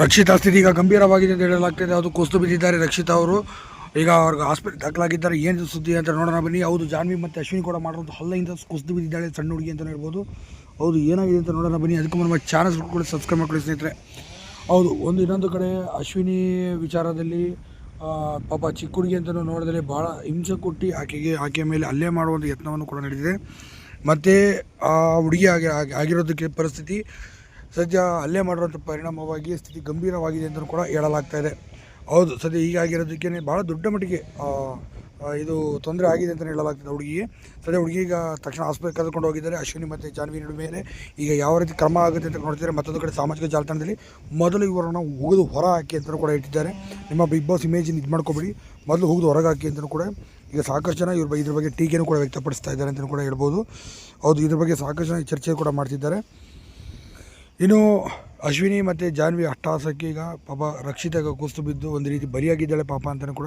ರಕ್ಷಿತಾ ಸ್ಥಿತಿ ಈಗ ಗಂಭೀರವಾಗಿದೆ ಅಂತ ಹೇಳಲಾಗ್ತಿದೆ. ಅದು ಕುಸ್ತು ಬಿದ್ದಿದ್ದಾರೆ ರಕ್ಷಿತಾ ಅವರು. ಈಗ ಅವ್ರಿಗೆ ಹಾಸ್ಪಿಟಲ್ ದಾಖಲಾಗಿದ್ದಾರೆ. ಏನು ಸುದ್ದಿ ಅಂತ ನೋಡೋಣ ಬನ್ನಿ. ಹೌದು, ಜಾನ್ವಿ ಮತ್ತು ಅಶ್ವಿನಿ ಕೂಡ ಮಾಡಿರೋದು ಹಲ್ಲೆಯಿಂದ ಕುಸ್ತು ಬಿದ್ದಿದ್ದಾಳೆ ಸಣ್ಣ ಹುಡುಗಿ ಅಂತ ಹೇಳ್ಬೋದು. ಹೌದು, ಏನಾಗಿದೆ ಅಂತ ನೋಡೋಣ ಬನ್ನಿ. ಅದಕ್ಕೆ ನಮ್ಮ ಚಾನಲ್ಸ್ ಕೂಡ ಸಬ್ಸ್ಕ್ರೈಬ್ ಮಾಡ್ಕೊಳ್ಳಿ ಸ್ನೇಹಿತರೆ. ಹೌದು, ಒಂದು ಇನ್ನೊಂದು ಕಡೆ ಅಶ್ವಿನಿ ವಿಚಾರದಲ್ಲಿ ಪಾಪ ಚಿಕ್ಕ ಹುಡುಗಿ ಅಂತ ನೋಡಿದರೆ ಭಾಳ ಹಿಂಸೆ ಕೊಟ್ಟು ಆಕೆಗೆ, ಆಕೆಯ ಮೇಲೆ ಹಲ್ಲೆ ಮಾಡುವಂಥ ಯತ್ನವನ್ನು ಕೂಡ ನಡೆದಿದೆ. ಮತ್ತು ಆ ಹುಡುಗಿ ಆಗಿ- ಆಗಿರೋದಕ್ಕೆ ಪರಿಸ್ಥಿತಿ ಸದ್ಯ ಹಲ್ಲೆ ಮಾಡಿರೋಂಥ ಪರಿಣಾಮವಾಗಿ ಸ್ಥಿತಿ ಗಂಭೀರವಾಗಿದೆ ಅಂತಲೂ ಕೂಡ ಹೇಳಲಾಗ್ತಾ ಇದೆ. ಹೌದು, ಸದ್ಯ ಹೀಗಾಗಿರೋದಕ್ಕೇ ಭಾಳ ದೊಡ್ಡ ಮಟ್ಟಿಗೆ ಇದು ತೊಂದರೆ ಆಗಿದೆ ಅಂತಲೇ ಹೇಳಲಾಗ್ತದೆ ಹುಡುಗಿಗೆ ಸದ್ಯ ಹುಡುಗಿ ಈಗ ತಕ್ಷಣ ಆಸ್ಪತ್ರೆಗೆ ಕರೆದುಕೊಂಡು ಹೋಗಿದ್ದಾರೆ. ಅಶ್ವಿನಿ ಮತ್ತು ಜಾನ್ವಿ ಮೇಲೆ ಈಗ ಯಾವ ರೀತಿ ಕ್ರಮ ಆಗುತ್ತೆ ಅಂತ ನೋಡ್ತಿದ್ದಾರೆ. ಮತ್ತೊಂದು ಕಡೆ ಸಾಮಾಜಿಕ ಜಾಲತಾಣದಲ್ಲಿ ಮೊದಲು ಇವರನ್ನು ಹುಗಿದು ಹೊರ ಹಾಕಿ ಅಂತ ಕೂಡ ಇಟ್ಟಿದ್ದಾರೆ. ನಿಮ್ಮ ಬಿಗ್ ಬಾಸ್ ಇಮೇಜ್ ಇದು ಮಾಡ್ಕೊಬೇಡಿ. ಮೊದಲು ಹುಗಿದು ಹೊರಗೆ ಹಾಕಿ ಅಂತಲೂ ಕೂಡ ಈಗ ಸಾಕಷ್ಟು ಜನ ಇವ್ರ ಇದ್ರ ಬಗ್ಗೆ ಟೀಕೆಯೂ ಕೂಡ ವ್ಯಕ್ತಪಡಿಸ್ತಾ ಇದ್ದಾರೆ ಅಂತಲೂ ಕೂಡ ಹೇಳ್ಬೋದು. ಹೌದು, ಇದ್ರ ಬಗ್ಗೆ ಸಾಕಷ್ಟು ಜನ ಚರ್ಚೆ ಕೂಡ ಮಾಡ್ತಿದ್ದಾರೆ. ಇನ್ನು ಅಶ್ವಿನಿ ಮತ್ತು ಜಾನ್ವಿ ಅಟ್ಟಹಾಸಕ್ಕೆ ಈಗ ಪಾಪ ರಕ್ಷಿತಾಗ ಕುಸ್ತು ಬಿದ್ದು ಒಂದು ರೀತಿ ಬರಿಯಾಗಿದ್ದಾಳೆ ಪಾಪ ಅಂತಲೂ ಕೂಡ